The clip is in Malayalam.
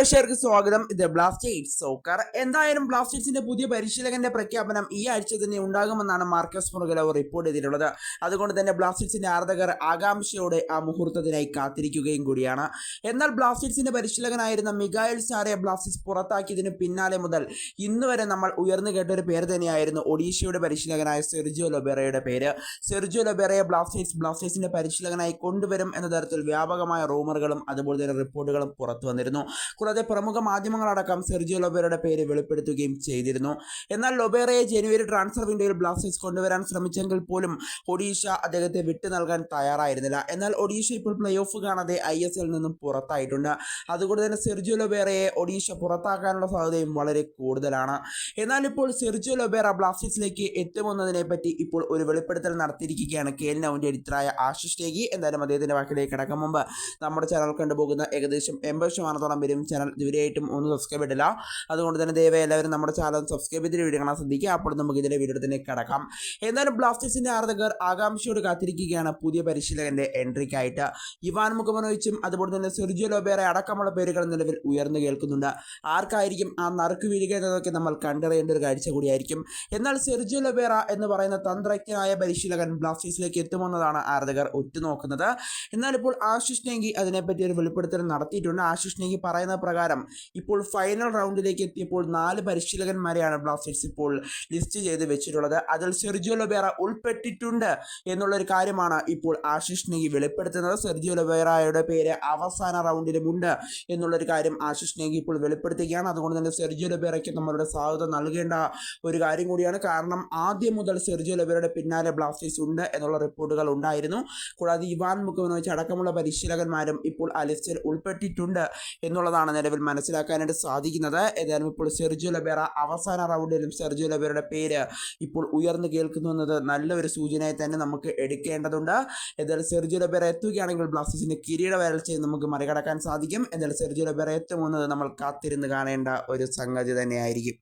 പ്രേക്ഷകർക്ക് സ്വാഗതം. ഇത് ബ്ലാസ്റ്റേഴ്സ് സോക്കർ എന്തായാലും ബ്ലാസ്റ്റേഴ്സിന്റെ പുതിയ പരിശീലകന്റെ പ്രഖ്യാപനം ഈ ആഴ്ച തന്നെ ഉണ്ടാകുമെന്നാണ് മാർക്കസ് മുറുകലവ് റിപ്പോർട്ട് ചെയ്തിട്ടുള്ളത്. അതുകൊണ്ട് തന്നെ ബ്ലാസ്റ്റേഴ്സിന്റെ ആരാധകർ ആകാംക്ഷയോടെ ആ മുഹൂർത്തത്തിനായി കാത്തിരിക്കുകയും കൂടിയാണ്. എന്നാൽ ബ്ലാസ്റ്റേഴ്സിന്റെ പരിശീലകനായിരുന്ന മിഗായൽ സാറെ ബ്ലാസ്റ്റേഴ്സ് പുറത്താക്കിയതിന് പിന്നാലെ മുതൽ ഇന്ന് വരെ നമ്മൾ ഉയർന്നു കേട്ട ഒരു പേര് തന്നെയായിരുന്നു ഒഡീഷയുടെ പരിശീലകനായ സെർജിയോ ലൊബെറയുടെ പേര്. സെർജിയോ ലൊബെറയെ ബ്ലാസ്റ്റേഴ്സ് ബ്ലാസ്റ്റേഴ്സിന്റെ പരിശീലകനായി കൊണ്ടുവരും എന്ന തരത്തിൽ വ്യാപകമായ റൂമറുകളും അതുപോലെ തന്നെ റിപ്പോർട്ടുകളും പുറത്തു വന്നിരുന്നു. കൂടാതെ പ്രമുഖ മാധ്യമങ്ങളടക്കം സെർജിയോ ലൊബേറയുടെ പേര് വെളിപ്പെടുത്തുകയും ചെയ്തിരുന്നു. എന്നാൽ ലൊബേറയെ ജനുവരി ട്രാൻസ്ഫർ വിൻഡോയിൽ ബ്ലാസ്റ്റേഴ്സ് കൊണ്ടുവരാൻ ശ്രമിച്ചെങ്കിൽ പോലും ഒഡീഷ അദ്ദേഹത്തെ വിട്ടു നൽകാൻ തയ്യാറായിരുന്നില്ല. എന്നാൽ ഒഡീഷ ഇപ്പോൾ പ്ലേ ഓഫ് കാണാതെ ഐ എസ് എൽ നിന്നും പുറത്തായിട്ടുണ്ട്. അതുകൊണ്ട് തന്നെ സെർജിയോ ലൊബേറയെ ഒഡീഷ പുറത്താക്കാനുള്ള സാധ്യതയും വളരെ കൂടുതലാണ്. എന്നാൽ ഇപ്പോൾ സെർജിയോ ലൊബേറ ബ്ലാസ്റ്റേഴ്സിലേക്ക് എത്തുമെന്നതിനെ പറ്റി ഇപ്പോൾ ഒരു വെളിപ്പെടുത്തൽ നടത്തിയിരിക്കുകയാണ് കെ എൽ നൗവിന്റെ എഡിറ്ററായ ആശിഷ് ടേഗി. എന്തായാലും അദ്ദേഹത്തിന്റെ വാക്കിലേക്ക് കിടക്കും മുമ്പ് നമ്മുടെ ചാനൽ കണ്ടുപോകുന്ന ഏകദേശം എൺപത് ശതമാനത്തോളം വരും ചാനൽ ഇതുവരെയായിട്ടും ഒന്നും സബ്സ്ക്രൈബ് ഇട്ടില്ല അതുകൊണ്ട് തന്നെ ദയവായി എല്ലാവരും നമ്മുടെ ചാനൽ സബ്സ്ക്രൈബ് ചെയ്തിട്ട് വീഡിയോ കാണാൻ ശ്രദ്ധിക്കുക. അപ്പോൾ നമുക്ക് ഇതിന്റെ വീഡിയോ തന്നെ കിടക്കാം. എന്നാലും ബ്ലാസ്റ്റേഴ്സിന്റെ ആരാധകർ ആകാംക്ഷയോട് കാത്തിരിക്കുകയാണ് പുതിയ പരിശീലകന്റെ എൻട്രിക്കായിട്ട് ഇവാൻ മുഖമനോയിച്ചും അതുപോലെ തന്നെ സെർജിയോ ലോബേറെ അടക്കമുള്ള പേരുകൾ നിലവിൽ ഉയർന്നു കേൾക്കുന്നുണ്ട്. ആർക്കായിരിക്കും ആ നറുക്ക് വീഴുക എന്നതൊക്കെ നമ്മൾ കണ്ടറിയേണ്ട ഒരു കാഴ്ച കൂടിയായിരിക്കും. എന്നാൽ സെർജിയോ ലൊബേറ എന്ന് പറയുന്ന തന്ത്രജ്ഞനായ പരിശീലകൻ ബ്ലാസ്റ്റേഴ്സിലേക്ക് എത്തുമെന്നതാണ് ആരാധകർ ഉറ്റുനോക്കുന്നത്. എന്നാൽ ഇപ്പോൾ ആശിഷ് നെങ്കി അതിനെപ്പറ്റി ഒരു വെളിപ്പെടുത്തൽ നടത്തിയിട്ടുണ്ട്. ആശിഷ് നെങ്കി പറയുന്ന പ്രകാരം ഇപ്പോൾ ഫൈനൽ റൗണ്ടിലേക്ക് എത്തിയപ്പോൾ നാല് പരിശീലകന്മാരെയാണ് ബ്ലാസ്റ്റേഴ്സ് ഇപ്പോൾ ലിസ്റ്റ് ചെയ്ത് വെച്ചിട്ടുള്ളത്. അതിൽ സെർജിയോ ലൊബേറ ഉൾപ്പെട്ടിട്ടുണ്ട് എന്നുള്ളൊരു കാര്യമാണ് ഇപ്പോൾ ആശിഷ് നെഗി വെളിപ്പെടുത്തുന്നത്. സെർജിയോ ലൊബേറയുടെ പേര് അവസാന റൗണ്ടിലുമുണ്ട് എന്നുള്ളൊരു കാര്യം ആശിഷ് നെഗി ഇപ്പോൾ വെളിപ്പെടുത്തുകയാണ്. അതുകൊണ്ട് തന്നെ സെർജിയോ ലൊബേറയ്ക്ക് നമ്മളുടെ സാധ്യത നൽകേണ്ട ഒരു കാര്യം കൂടിയാണ്. കാരണം ആദ്യം മുതൽ സെർജിയോ ലൊബേറയുടെ പിന്നാലെ ബ്ലാസ്റ്റേഴ്സ് ഉണ്ട് എന്നുള്ള റിപ്പോർട്ടുകൾ ഉണ്ടായിരുന്നു. കൂടാതെ ഇവാൻ മുഖമനോച്ച് അടക്കമുള്ള പരിശീലകന്മാരും ഇപ്പോൾ ആ ലിസ്റ്റിൽ ഉൾപ്പെട്ടിട്ടുണ്ട് എന്നുള്ളതാണ് നിലവിൽ മനസ്സിലാക്കാനായിട്ട് സാധിക്കുന്നത്. ഏതായാലും ഇപ്പോൾ സെർജിയോ ലബേറ അവസാന റൗണ്ടിലും സെർജിയോ ലബേറയുടെ പേര് ഇപ്പോൾ ഉയർന്നു കേൾക്കുന്നു എന്നത് നല്ലൊരു സൂചനയായി തന്നെ നമുക്ക് എടുക്കേണ്ടതുണ്ട്. ഏതായാലും സെർജിയോ ലബേറ എത്തുകയാണെങ്കിൽ ബ്ലാസ്റ്റേഴ്സിന്റെ കിരീട വരൾച്ചയെ നമുക്ക് മറികടക്കാൻ സാധിക്കും. എന്നാൽ സെർജിയോ ലബേറ എത്തുമെന്നത് നമ്മൾ കാത്തിരുന്ന് കാണേണ്ട ഒരു സംഗതി തന്നെയായിരിക്കും.